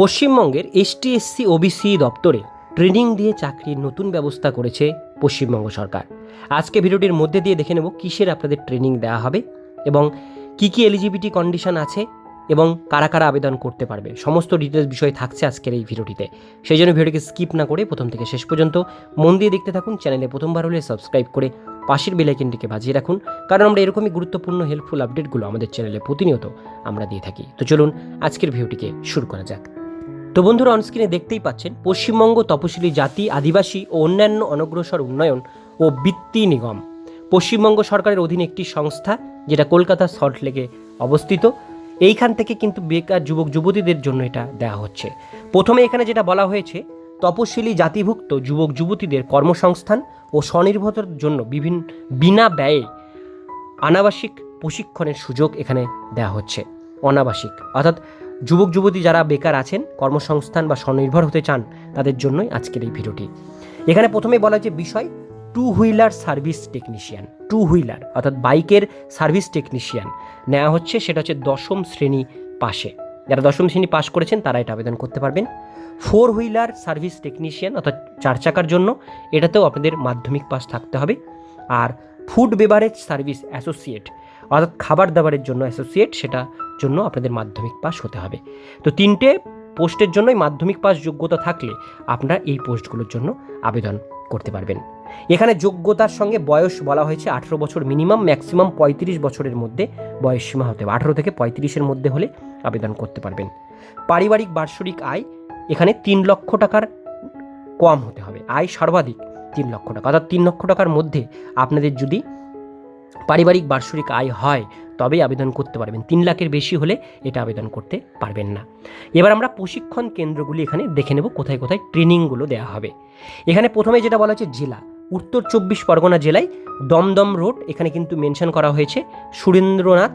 পশ্চিমবঙ্গের STSC, OBC দপ্তরে training দিয়ে চাকরির নতুন ব্যবস্থা করেছে পশ্চিমবঙ্গ সরকার। আজকে ভিডিওটির মধ্যে দিয়ে দেখে নেব কিসের আপনাদের ট্রেনিং দেওয়া হবে এবং কি কি এলিজিবিলিটি কন্ডিশন আছে এবং কারা কারা আবেদন করতে পারবে। সমস্ত ডিটেলস বিষয় থাকছে আজকের এই ভিডিওটিতে। সেই জন্য ভিডিওটিকে স্কিপ না করে প্রথম থেকে শেষ পর্যন্ত মন দিয়ে দেখতে থাকুন, চ্যানেলে প্রথমবার হলে সাবস্ক্রাইব করে পাশের বেলাইকেনটিকে বাজিয়ে রাখুন, কারণ আমরা এরকমই গুরুত্বপূর্ণ হেল্পফুল আপডেটগুলো আমাদের চ্যানেলে প্রতিনিয়ত আমরা দিয়ে থাকি। তো চলুন আজকের ভিডিওটিকে শুরু করা যাক। তো বন্ধুরা অনস্ক্রিনে দেখতেই পাচ্ছেন, পশ্চিমবঙ্গ তপশিলি জাতি, আদিবাসী ও অন্যান্য অনগ্রসর উন্নয়ন ও বৃত্তি নিগম। পশ্চিমবঙ্গ সরকারের অধীনে একটি সংস্থা, যেটা কলকাতা সল্টলেকে অবস্থিত। এইখান থেকে কিন্তু বেকার যুবক, যুবতীদের জন্য এটা দেওয়া হচ্ছে। প্রথমে এখানে যেটা বলা হয়েছে, তপশিলি জাতিভুক্ত যুবক, যুবতীদের কর্মসংস্থান ও স্বনির্ভরতার জন্য বিভিন্ন বিনা ব্যয়ে অনাবাসিক প্রশিক্ষণের সুযোগ এখানে দেওয়া হচ্ছে। অনাবাসিক, অর্থাৎ যুবক, যুবতী যারা বেকার আছেন, কর্মসংস্থান বা স্বনির্ভর হতে চান, তাদের জন্যই আজকের এই ভিডিওটি। এখানে প্রথমে বলা যে বিষয় two wheeler service technician two wheeler অর্থাৎ বাইকের সার্ভিস টেকনিশিয়ান নেওয়া হচ্ছে, সেটা হচ্ছে দশম শ্রেণি পাশে। যারা দশম শ্রেণি পাশ করেছেন, তারা এটা আবেদন করতে পারবেন। ফোর হুইলার সার্ভিস টেকনিশিয়ান অর্থাৎ চার চাকার জন্য, এটাতেও আপনাদের মাধ্যমিক পাস থাকতে হবে। আর ফুড বেভারেজ সার্ভিস অ্যাসোসিয়েট অর্থাৎ খাবার দাবারের জন্য অ্যাসোসিয়েট সেটা জন্য আপনাদের মাধ্যমিক পাস হতে হবে। তো তিনটে পোস্টের জন্যই মাধ্যমিক পাস যোগ্যতা থাকলে আপনারা এই পোস্টগুলোর জন্য আবেদন করতে পারবেন। এখানে যোগ্যতার সঙ্গে বয়স বলা হয়েছে আঠেরো বছর মিনিমাম, ম্যাক্সিমাম পঁয়ত্রিশ বছরের মধ্যে বয়স সীমা হতে হবে। আঠেরো থেকে পঁয়ত্রিশের মধ্যে হলে আবেদন করতে পারবেন। পারিবারিক বার্ষিক আয় এখানে তিন লক্ষ টাকার কম হতে হবে। আয় সর্বাধিক তিন লক্ষ টাকা। অর্থাৎ তিন লক্ষ টাকার মধ্যে আপনাদের যদি পারিবারিক বার্ষিক আয় হয় তবেই আবেদন করতে পারবেন। তিন লাখের বেশি হলে এটা আবেদন করতে পারবেন না। এবার আমরা প্রশিক্ষণ কেন্দ্রগুলি এখানে দেখে নেব কোথায় কোথায় ট্রেনিংগুলো দেওয়া হবে। এখানে প্রথমে যেটা বলা হচ্ছে জেলা। উত্তর চব্বিশ পরগনা জেলায় দমদম রোড, এখানে কিন্তু মেনশন করা হয়েছে সুরেন্দ্রনাথ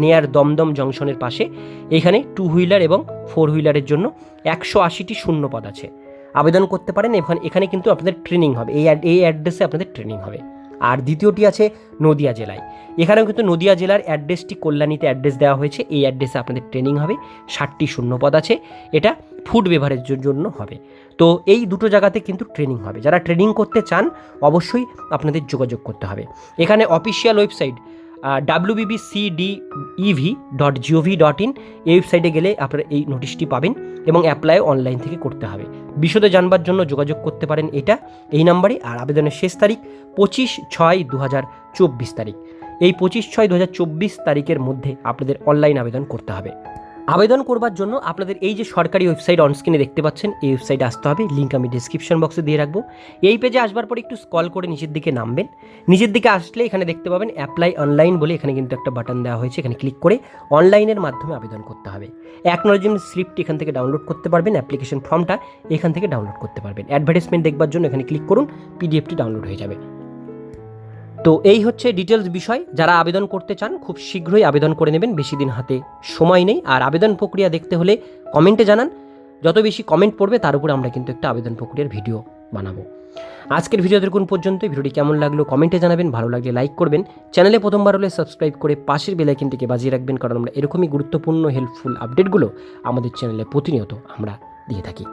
নেয়ার দমদম জংশনের পাশে। এখানে টু হুইলার এবং ফোর হুইলারের জন্য একশো আশিটি শূন্য পদ আছে। আবেদন করতে পারেন, এখানে এখানে কিন্তু আপনাদের ট্রেনিং হবে। এই এই অ্যাড্রেসে আপনাদের ট্রেনিং হবে। আর দ্বিতীয়টি আছে নদিয়া জেলায়। এখানেও কিন্তু নদিয়া জেলার অ্যাড্রেসটি কল্যাণীতে অ্যাড্রেস দেওয়া হয়েছে। এই অ্যাড্রেসে আপনাদের ট্রেনিং হবে। ষাটটি শূন্যপদ আছে। এটা ফুড বেভারেজের জন্য হবে। তো এই দুটো জায়গাতে কিন্তু ট্রেনিং হবে। যারা ট্রেনিং করতে চান, অবশ্যই আপনাদের যোগাযোগ করতে হবে। এখানে official website W B B C D E V dot G O V dot in এই ওয়েবসাইটে গেলে আপনারা এই নোটিশটি পাবেন এবং অ্যাপ্লাই অনলাইন থেকে করতে হবে। বিশদে জানবার জন্য যোগাযোগ করতে পারেন এটা, এই নাম্বারে আর আবেদনের শেষ তারিখ পঁচিশ ছয় দু হাজার চব্বিশ তারিখ এই পঁচিশ ছয় দু হাজার চব্বিশ তারিখের মধ্যে আপনাদের অনলাইন আবেদন করতে হবে আবেদন করবার জন্য আপনাদের এই যে সরকারি ওয়েবসাইট অনস্ক্রিনে দেখতে পাচ্ছেন, এই ওয়েবসাইটে আসতে হবে লিঙ্ক আমি ডিসক্রিপশন বক্সে দিয়ে রাখব। এই পেজে আসবার পর একটু স্কল করে নিচের দিকে নামবেন। নিচের দিকে আসলে এখানে দেখতে পাবেন অ্যাপ্লাই অনলাইন বলে এখানে কিন্তু একটা বাটন দেওয়া হয়েছে, এখানে ক্লিক করে অনলাইনের মাধ্যমে আবেদন করতে হবে। অ্যাকনোলজমেন্ট স্লিপটি এখান থেকে ডাউনলোড করতে পারবেন অ্যাপ্লিকেশন ফর্মটা এখান থেকে ডাউনলোড করতে পারবেন। অ্যাডভার্টাইজমেন্ট দেখবার জন্য এখানে ক্লিক করুন পিডিএফটি ডাউনলোড হয়ে যাবে। তো এই হচ্ছে ডিটেলস বিষয়। যারা আবেদন করতে চান, খুব শীঘ্রই আবেদন করে নেবেন, বেশি দিন হাতে সময় নেই। আর আবেদন প্রক্রিয়া দেখতে হলে কমেন্টে জানান। যত বেশি কমেন্ট পড়বে, তার উপর আমরা কিন্তু একটা আবেদন প্রক্রিয়ার ভিডিও বানাবো। আজকের ভিডিও দেখুন পর্যন্ত ভিডিওটি কেমন লাগল কমেন্টে জানাবেন। ভালো লাগলে লাইক করবেন। চ্যানেলে প্রথমবার হলে সাবস্ক্রাইব করে পাশের বেলাইকিনটিকে বাজিয়ে রাখবেন, কারণ আমরা এরকমই গুরুত্বপূর্ণ হেল্পফুল আপডেটগুলো আমাদের চ্যানেলে প্রতিনিয়ত আমরা দিয়ে থাকি।